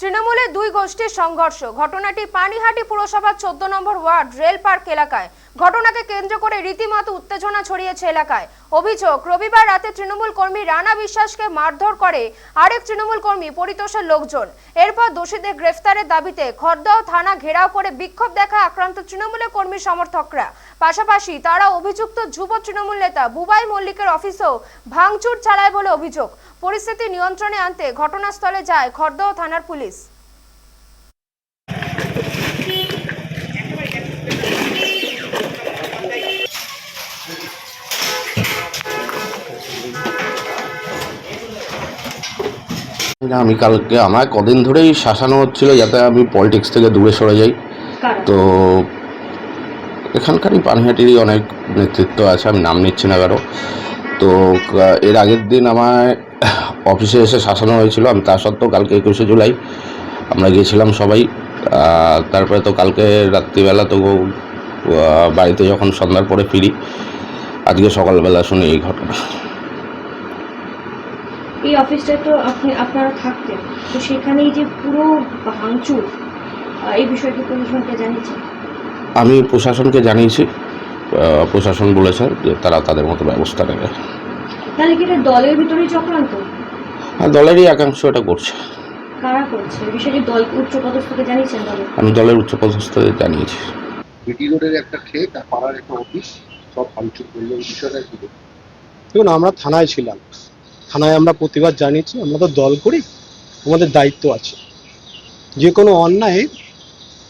তৃণমূলে দুই গোষ্ঠীর সংঘর্ষ। ঘটনাটি পানিহাটি পুরসভার চোদ্দ নম্বর ওয়ার্ড রেল পার্ক এলাকায়। ঘটনাকে কেন্দ্র করে রীতিমতো উত্তেজনা ছড়িয়েছে এলাকায়। অভিযোগ, রবিবার রাতে তৃণমূল কর্মী রানা বিশ্বাসকে মারধর করে আরেক তৃণমূল কর্মী পরিতোষের লোকজন। এরপর দোষীদের গ্রেফতারের দাবিতে খড়দহ থানা ঘেরাও করে বিক্ষোভ দেখা আক্রান্ত তৃণমূলের কর্মী সমর্থকরা। পাশাপাশি তারা অভিযুক্ত যুব তৃণমূল নেতা বুবাই মল্লিকের অফিসেও ভাঙচুর চালায় বলে অভিযোগ। পরিস্থিতি নিয়ন্ত্রণে আনতে ঘটনাস্থলে যায় খড়দহ থানার পুলিশ। আমি কালকে আমার কদিন ধরেই শাসানো হচ্ছিল যাতে আমি পলিটিক্স থেকে দূরে সরে যাই। তো এখানকারই পানহাটিরই অনেক নেতৃত্ব আছে আমি নাম নিচ্ছি না কারও। তো এর আগের দিন আমায় অফিসে এসে শাসানো হয়েছিল আমি তা সত্ত্বেও কালকে একুশে জুলাই আমরা গিয়েছিলাম সবাই। তারপরে তো কালকে রাত্রিবেলা তো বাড়িতে যখন সন্ধ্যার পরে ফিরি আজকে সকালবেলা শুনি এই ঘটনা। এই অফিসটা তো আপনি আপনারা থাকতেন। তো সেখানেই যে পুরো ভাঙচুর এই বিষয়টি প্রশাসনকে জানিয়েছেন? আমি প্রশাসনকে জানিয়েছি। প্রশাসন বলেছে যে তারা তাদের মতো ব্যবস্থা নেবে। তাহলে কি এটা দলের ভিতরেই চক্রান্ত? আর দলেরই একাংশ এটা করছে। কারা করছে? এই বিষয়টি দল উচ্চ পদস্থকে জানিয়েছেন দলে? আমি দলের উচ্চপদস্থদের জানিয়েছি। বিটি রোডের একটা ক্ষেত আর পাড়ার একটা অফিস সব ভাঙচুর করল। এই বিষয়টা কি দেখুন আমরা থানায় ছিলাম। থানায় আমরা প্রতিবাদ জানিয়েছি আমরা তো দল করি আমাদের দায়িত্ব আছে। যে কোনো অন্যায়ের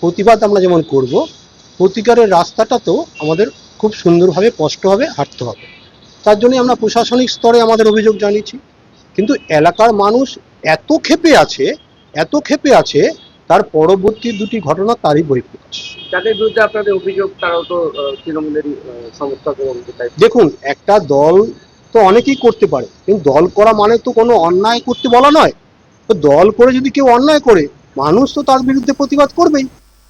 প্রতিবাদ আমরা যেমন করব প্রতিকারের রাস্তাটা তো আমাদের খুব সুন্দরভাবে স্পষ্টভাবে হাঁটতে হবে। তার জন্যই আমরা প্রশাসনিক স্তরে আমাদের অভিযোগ জানিয়েছি। কিন্তু এলাকার মানুষ এত ক্ষেপে আছে এত ক্ষেপে আছে তার পরবর্তী দুটি ঘটনা তারই বহিঃপ্রকাশ। যাদের বিরুদ্ধে আপনাদের অভিযোগ তারাও তো তৃণমূলেরই সমর্থক দেখুন একটা দল তো অনেকেই করতে পারে। কিন্তু দল করা মানে তো কোনো অন্যায় করতে বলা নয়। তো দল করে যদি কেউ অন্যায় করে, মানুষ তো তার বিরুদ্ধে প্রতিবাদ করবেই।